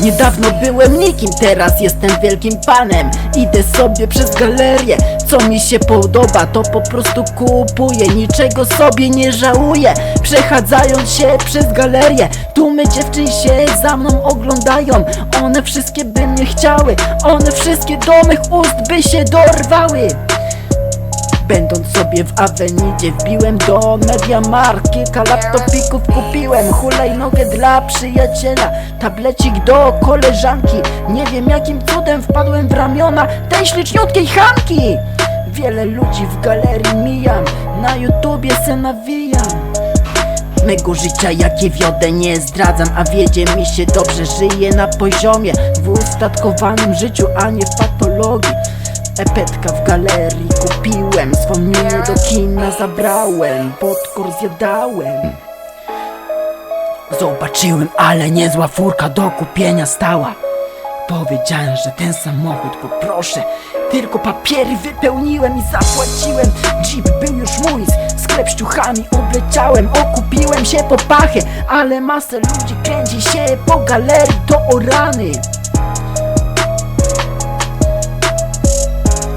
Niedawno byłem nikim, teraz jestem wielkim panem. Idę sobie przez galerię, co mi się podoba To po prostu kupuję, niczego sobie nie żałuję Przechadzając się przez galerię. Tłumy dziewczyn się za mną oglądają. One wszystkie by mnie chciały One wszystkie do mych ust by się dorwały Będąc sobie w Avenidzie wbiłem do Mediamarkt Kilka laptopików kupiłem. Hulajnogę dla przyjaciela Tablecik do koleżanki. Nie wiem jakim cudem wpadłem w ramiona Tej śliczniutkiej Hanki Wiele ludzi w galerii mijam Na YouTubie se nawijam. Mego życia jakie wiodę nie zdradzam A wiedzie mi się dobrze żyje na poziomie W ustatkowanym życiu, a nie w patologii Epetka w galerii kupiłem Swą minię do kina zabrałem Podkor zjadałem. Zobaczyłem, ale niezła furka do kupienia stała. Powiedziałem, że ten samochód poproszę Tylko papiery wypełniłem i zapłaciłem. Jeep był już mój, sklep z ciuchami obleciałem Okupiłem się po pachy, ale masę ludzi kręci się po galerii To o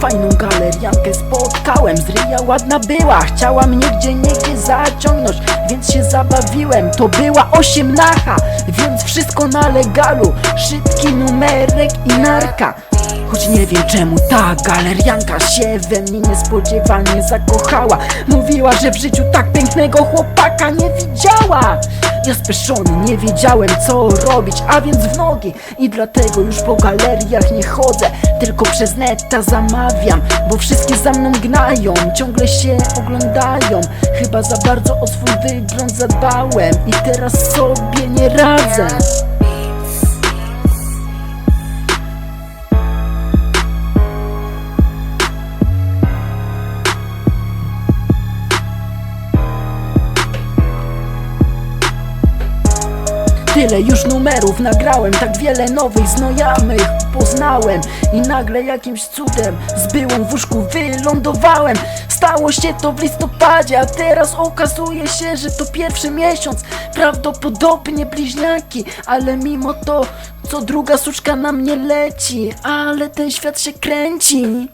Fajną galeriankę spotkałem. Z ryja ładna była Chciała mnie gdzie niegdzie zaciągnąć Więc się zabawiłem. To była osiemnacha Więc wszystko na legalu. Szybki numerek i narka Choć nie wiem czemu ta galerianka się we mnie niespodziewanie zakochała. Mówiła, że w życiu tak pięknego chłopaka nie widziała. Ja speszony nie wiedziałem co robić, a więc w nogi. I dlatego już po galeriach nie chodzę Tylko przez neta zamawiam Bo wszystkie za mną gnają, ciągle się oglądają. Chyba za bardzo o swój wygląd zadbałem I teraz sobie nie radzę Tyle już numerów nagrałem, tak wiele nowych znajomych poznałem. I nagle jakimś cudem z byłą w łóżku wylądowałem. Stało się to w listopadzie, a teraz okazuje się, że to pierwszy miesiąc. Prawdopodobnie bliźniaki, ale mimo to co druga suczka na mnie leci. Ale ten świat się kręci